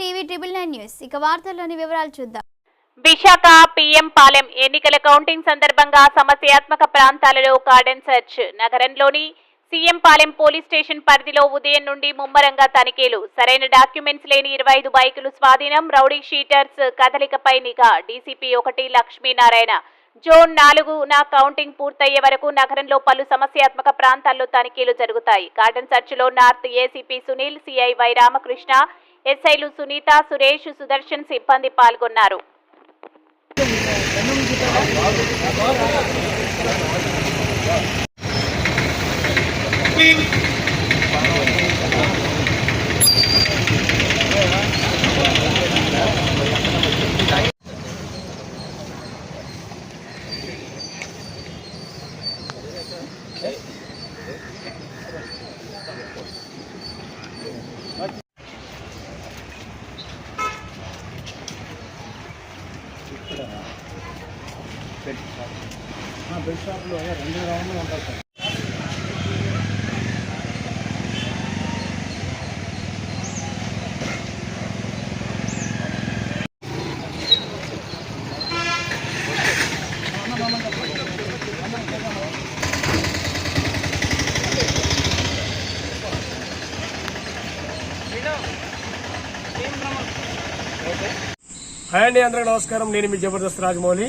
TV triple nine news. ఇక వార్తల్లోని వివరాలు చూద్దాం. విశాఖ పిఎం పాలెం ఎన్నికల కౌంటింగ్ సందర్భంగా సమస్యాత్మక ప్రాంతాలలో కార్డెన్ సెర్చ్. నగరంలోని సీఎం పాలెం పోలీస్ స్టేషన్ పరిధిలో ఉదయం నుండి ముమ్మరంగా తనిఖీలు. సరైన డాక్యుమెంట్స్ లేని ఇరవై ఐదు బైకులు స్వాధీనం. రౌడీ షీటర్స్ కదలికపై నిఘా. డీసీపీ ఒకటి లక్ష్మీనారాయణ. జోన్ నాలుగున కౌంటింగ్ పూర్తయ్యే వరకు నగరంలో పలు సమస్యాత్మక ప్రాంతాల్లో తనిఖీలు జరుగుతాయి. Garden సర్చ్లో north ACP Sunil CI Y Ramakrishna ఎస్ఐలు సునీత సురేష్ సుదర్శన్ సిబ్బంది పాల్గొన్నారు. బెడ్ షాప్లో రెండు రౌండ్లు ఉంటారు సార్. హాయ్ అండి అందరికీ నమస్కారం. నేను మీ జబర్దస్త్ రాజమౌళి.